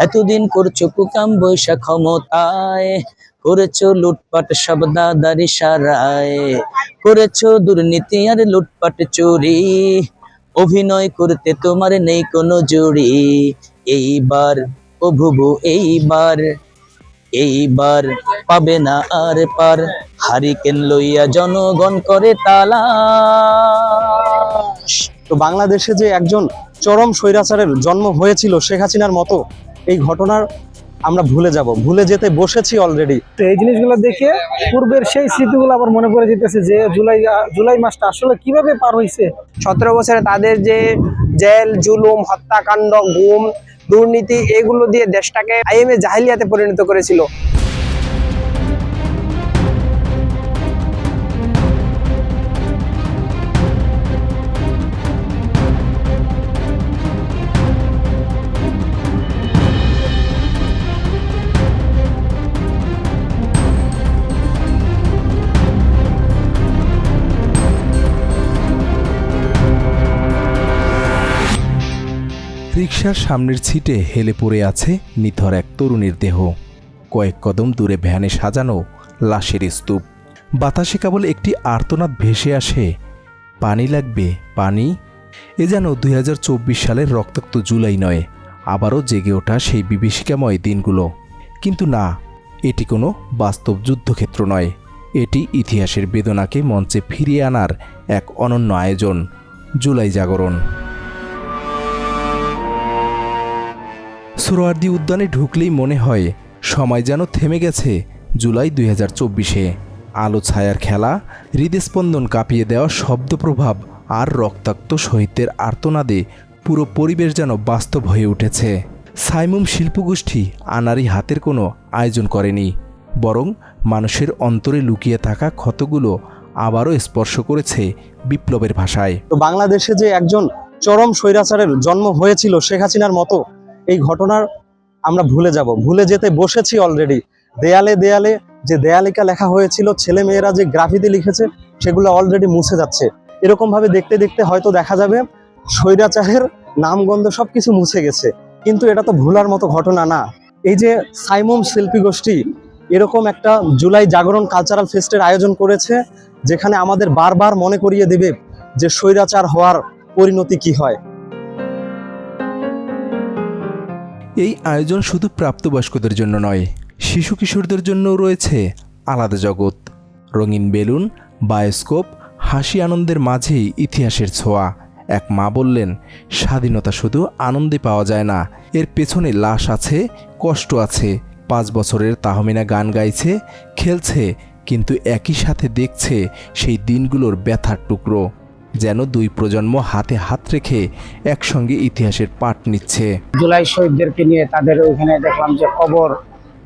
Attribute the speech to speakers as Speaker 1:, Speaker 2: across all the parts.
Speaker 1: এতদিন করছ কুকাম বৈশা ক্ষমতায়, করেছ লুটপাট সব দাদারি সারায়, করেছ দুর্নীতি আর লুটপাট চুরি, অভিনয় করতে তোমার নেই কোনো জুড়ি, এইবার ও ভুবু এইবার এইবার পাবে না আর পার, হারিকেন লইয়া জনগণ করে তালা
Speaker 2: তো বাংলাদেশে যে একজন চরম স্বৈরাচারের জন্ম হয়েছিল শেখ হাসিনার মতো এই ঘটনার আমরা ভুলে যাব। ভুলে যেতে বসেছি অলরেডি
Speaker 3: তো এই জিনিসগুলো দেখে পূর্বের সেই স্মৃতিগুলো আবার মনে করে যেতেছে যে জুলাই জুলাই মাসটা আসলে কীভাবে পার হয়েছে
Speaker 4: সতেরো বছরে তাদের যে জেল জুলুম হত্যাকাণ্ড গুম দুর্নীতি এগুলো দিয়ে দেশটাকে আইএমএ জাহিলিয়াতে পরিণত করেছিল।
Speaker 5: রিকশার সামনের ছিটে হেলে পড়ে আছে নিথর এক তরুণীর দেহ। কয়েক কদম দূরে ভ্যানে সাজানো লাশের স্তূপ। বাতাসে কেবল একটি আর্তনাদ ভেসে আসে। পানি লাগবে, পানি? এ যেন দুই হাজার চব্বিশ সালের রক্তাক্ত জুলাই নয়। আবারও জেগে ওঠা সেই বিভীষিকাময় দিনগুলো। কিন্তু না, এটি কোনো বাস্তব যুদ্ধক্ষেত্র নয়। এটি ইতিহাসের বেদনাকে মঞ্চে ফিরিয়ে আনার এক অনন্য আয়োজন, জুলাই জাগরণ। সোহরাওয়ার্দী উদ্যানে ঢুকলেই মনে হয়, সময় যেন থেমে গেছে জুলাই দুই হাজার চব্বিশে। আলো ছায়ার খেলা, হৃদস্পন্দন কাঁপিয়ে দেওয়া শব্দপ্রভাব আর রক্তাক্ত শহীদদের আর্তনাদে পুরো পরিবেশ যেন বাস্তব হয়ে উঠেছে। সাইমুম শিল্পগোষ্ঠী আনারি হাতের কোনো আয়োজন করেনি, বরং মানুষের অন্তরে লুকিয়ে থাকা ক্ষতগুলো আবারও স্পর্শ করেছে বিপ্লবের ভাষায়।
Speaker 2: বাংলাদেশে যে একজন চরম স্বৈরাচারের জন্ম হয়েছিল শেখ হাসিনার মতো এই ঘটনার আমরা ভুলে যাব। ভুলে যেতে বসেছি অলরেডি দেয়ালে দেয়ালে যে দেয়ালিকা লেখা হয়েছিল ছেলে মেয়েরা যে গ্রাফিতে লিখেছে, সেগুলো অলরেডি মুছে যাচ্ছে। এরকম ভাবে দেখতে দেখতে হয়তো দেখা যাবে, স্বৈরাচারের নামগন্ধ সবকিছু মুছে গেছে। কিন্তু এটা তো ভুলার মতো ঘটনা না। এই যে সাইমুম শিল্পী গোষ্ঠী, এরকম একটা জুলাই জাগরণ কালচারাল ফেস্টের আয়োজন করেছে, যেখানে আমাদের বারবার মনে করিয়ে দেবে যে স্বৈরাচার হওয়ার পরিণতি কি হয়।
Speaker 5: এই আয়োজন শুধু প্রাপ্তবয়স্কদের জন্য নয়, শিশু কিশোরদের জন্যও রয়েছে আলাদা জগৎ। রঙিন বেলুন, বায়োস্কোপ, হাসি আনন্দের মাঝেই ইতিহাসের ছোঁয়া। এক মা বললেন, স্বাধীনতা শুধু আনন্দে পাওয়া যায় না, এর পেছনে লাশ আছে, কষ্ট আছে। পাঁচ বছরের তাহমিনা গান গাইছে, খেলছে, কিন্তু একই সাথে দেখছে সেই দিনগুলোর ব্যথার টুকরো। যেন দুই প্রজন্ম হাতে হাত রেখে একসঙ্গে ইতিহাসের পাঠ নিচ্ছে।
Speaker 4: জুলাই শহীদদেরকে নিয়ে তাদের ওইখানে দেখলাম যে কবর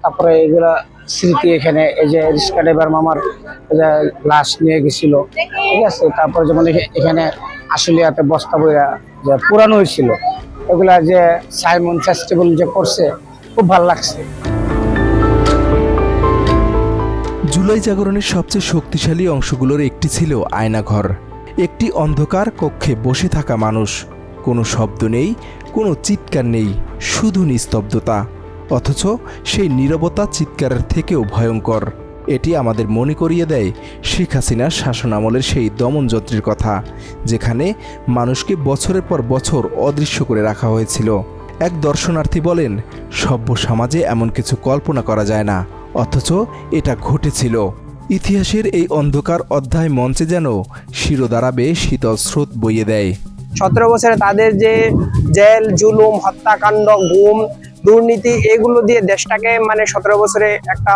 Speaker 4: তারপরে এগুলা স্মৃতি এখানে এই যে রিস্কা ড্রাইভার মামার লাশ নিয়ে গেছিল। ঠিক আছে তারপরে যেমন এখে- এখানে আশুলিয়াতে বস্তা বইয়া যে পুরানো হয়েছিল এগুলা যে সাইমন ফেস্টিভ্যাল যে করছে খুব ভালো লাগছে।
Speaker 5: জুলাই জাগরণের সবচেয়ে শক্তিশালী অংশগুলোর একটি ছিল আয়নাঘর। একটি অন্ধকার কক্ষে বসে থাকা মানুষ। কোনো শব্দ নেই, কোনো চিৎকার নেই, শুধু নিস্তব্ধতা। অথচ সেই নীরবতা চিৎকারের থেকেও ভয়ঙ্কর। এটি আমাদের মনে করিয়ে দেয় শেখ হাসিনার শাসনামলের সেই দমনযন্ত্রের কথা, যেখানে মানুষকে বছরের পর বছর অদৃশ্য করে রাখা হয়েছিল। এক দর্শনার্থী বলেন, সভ্য সমাজে এমন কিছু কল্পনা করা যায় না, অথচ এটা ঘটেছিল। ইতিহাসের এই অন্ধকার অধ্যায় মঞ্চে যেন শিরোদাঁড়াবে শীতল স্রোত বইয়ে দেয়।
Speaker 4: সতেরো বছরে তাদের যে জেল জুলুম হত্যাকাণ্ড গুম দুর্নীতি এগুলো দিয়ে দেশটাকে মানে সতেরো বছরে একটা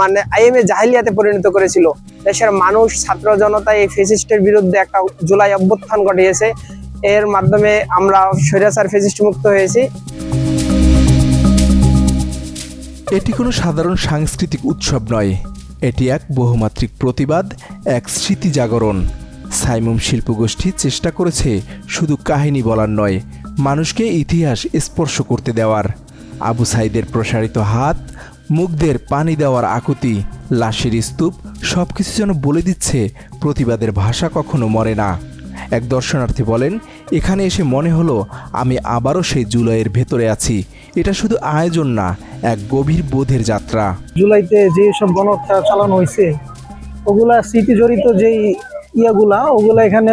Speaker 4: মানে আইএমএ জাহিলিয়াতে পরিণত করেছিল। দেশের মানুষ ছাত্র জনতা এই ফেসিস্টের বিরুদ্ধে একটা জুলাই অভ্যুত্থান ঘটিয়েছে। এর মাধ্যমে আমরা স্বৈরাচার ফেসিস্ট মুক্ত হয়েছি।
Speaker 5: এটি কোনো সাধারণ সাংস্কৃতিক উৎসব নয়। এটি এক বহুমাত্রিক প্রতিবাদ, এক স্মৃতি জাগরণ। সাইমুম শিল্পগোষ্ঠী চেষ্টা করেছে শুধু কাহিনী বলার নয়, মানুষকে ইতিহাস স্পর্শ করতে দেওয়ার। আবু সাইদের প্রসারিত হাত মুখদের পানি দেওয়ার আকুতি, লাশের স্তূপ সব কিছু যেন বলে দিচ্ছে, প্রতিবাদের ভাষা কখনো মরে না। এক দর্শনার্থী বলেন, এখানে এসে মনে হলো, আমি আবারও সেই জুলাইয়ের ভেতরে আছি এটা শুধু আয়োজন না, এক গভীর বোধের যাত্রা।
Speaker 3: জুলাইতে যে সব গণহত্যা চালানো হয়েছে ওগুলা স্মৃতি জড়িত যেই ইয়াগুলা, ওগুলা এখানে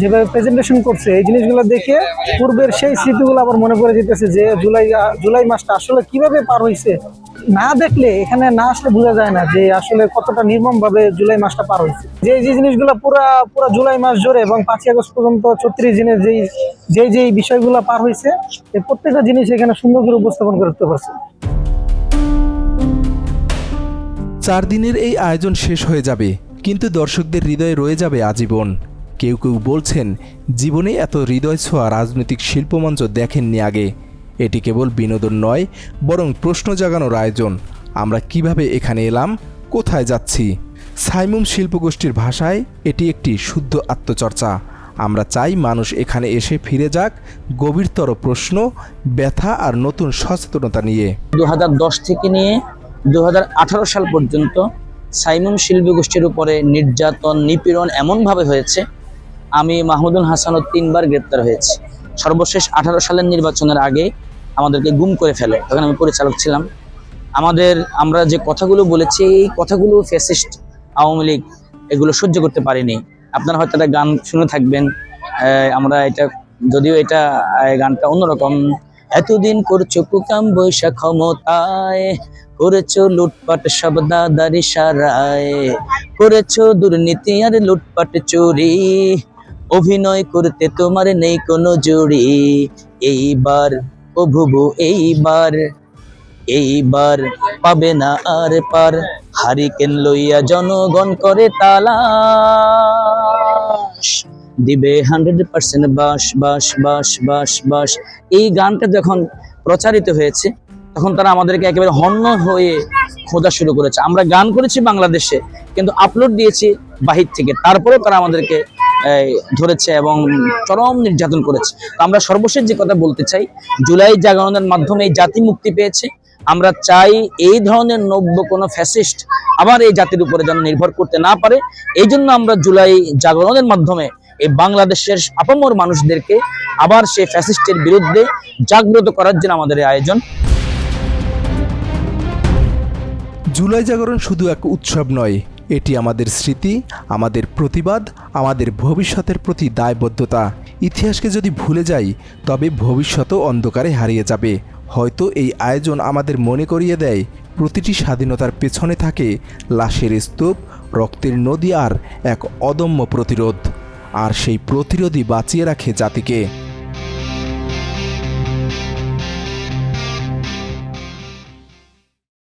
Speaker 3: যেভাবে প্রেজেন্টেশন করছে, এই জিনিসগুলো দেখে পূর্বের সেই স্মৃতিগুলো আবার মনে করে যেতেছে যে জুলাই জুলাই মাসটা আসলে কীভাবে পার হয়েছে না দেখলে এখানে না আসলে বোঝা যায় না যে আসলে কতটা নির্মম ভাবে জুলাই মাসটা পার হয়েছে যে যে জিনিসগুলো পুরা পুরা জুলাই মাস জুড়ে এবং পাঁচই আগস্ট পর্যন্ত ছত্রিশ দিনের যেই যেই যেই বিষয়গুলো পার হয়েছে এই প্রত্যেকটা জিনিস এখানে সুন্দর করে উপস্থাপন করতে পারছে।
Speaker 5: চার দিনের এই আয়োজন শেষ হয়ে যাবে, কিন্তু দর্শকদের হৃদয়ে রয়ে যাবে আজীবন। কেউ কেউ বলছেন, জীবনে এত হৃদয় ছোঁয়া রাজনৈতিক শিল্পমঞ্চ দেখেননি আগে। এটি কেবল বিনোদন নয়, বরং প্রশ্ন জাগানোর আয়োজন। আমরা কীভাবে এখানে এলাম, কোথায় যাচ্ছি? সাইমুম শিল্পগোষ্ঠীর ভাষায়, এটি একটি শুদ্ধ আত্মচর্চা। আমরা চাই মানুষ এখানে এসে ফিরে যাক, গভীরতর প্রশ্ন, ব্যথা আর নতুন সচেতনতা নিয়ে।
Speaker 1: দু হাজার দশ থেকে নিয়ে দু হাজার আঠারো সাল পর্যন্ত সাইমন শিল্পী গোষ্ঠীর উপরে নির্যাতন, নিপীড়ন এমনভাবে হয়েছে আমি মাহমুদুল হাসানও তিনবার গ্রেপ্তার হয়েছি। সর্বশেষ আঠারো সালের নির্বাচনের আগে আমাদেরকে গুম করে ফেলে, তখন আমি পরিচালক ছিলাম। আমাদের, আমরা যে কথাগুলো বলেছি, এই কথাগুলো ফ্যাসিস্ট আওয়ামী লীগ এগুলো সহ্য করতে পারিনি। আপনারা হয়তো একটা গান শুনে থাকবেন আমরা এটা, যদিও এটা গানটা অন্যরকম। এতদিন করছ কুকাম বৈশা ক্ষমতায় করেছ লুটপাট সব দাদারি সারায় করেছ দুর্নীতি আর লুটপাট চুরি অভিনয় করতে তোমার নেই কোনো জুড়ি। এইবার, ও ভুবু এইবার এইবার পাবে না আর পার। হারিকেন লইয়া জনগণ করে তালাশ। দিবে হান্ড্রেড পার্সেন্ট বাস বাস বাস বাস বাস এই গানটা যখন প্রচারিত হয়েছে, তখন তারা আমাদেরকে একেবারে হন্য হয়ে খোঁজা শুরু করেছে। আমরা গান করেছি বাংলাদেশে, কিন্তু আপলোড দিয়েছি বাহির থেকে। তারপরেও তারা আমাদেরকে ধরেছে এবং চরম নির্যাতন করেছে। আমরা সর্বশেষ যে কথা বলতে চাই, জুলাই জাগরণের মাধ্যমে জাতি মুক্তি পেয়েছে। আমরা চাই এই ধরনের নব্য কোনো ফ্যাসিস্ট আবার এই জাতির উপরে যেন নির্ভর করতে না পারে। এই জন্য আমরা জুলাই জাগরণের মাধ্যমে এই বাংলাদেশের আপামর মানুষদেরকে আবার সেই ফ্যাসিস্টের বিরুদ্ধে জাগ্রত করার জন্য আমাদের আয়োজন।
Speaker 5: জুলাই জাগরণ শুধু এক উৎসব নয় এটি আমাদের স্মৃতি, আমাদের প্রতিবাদ, আমাদের ভবিষ্যতের প্রতি দায়বদ্ধতা। ইতিহাসকে যদি ভুলে যাই, তবে ভবিষ্যতও অন্ধকারে হারিয়ে যাবে। হয়তো এই আয়োজন আমাদের মনে করিয়ে দেয়, প্রতিটি স্বাধীনতার পেছনে থাকে লাশের স্তূপ, রক্তের নদী আর এক অদম্য প্রতিরোধ। আর সেই প্রতিরোধই বাঁচিয়ে রাখে জাতিকে।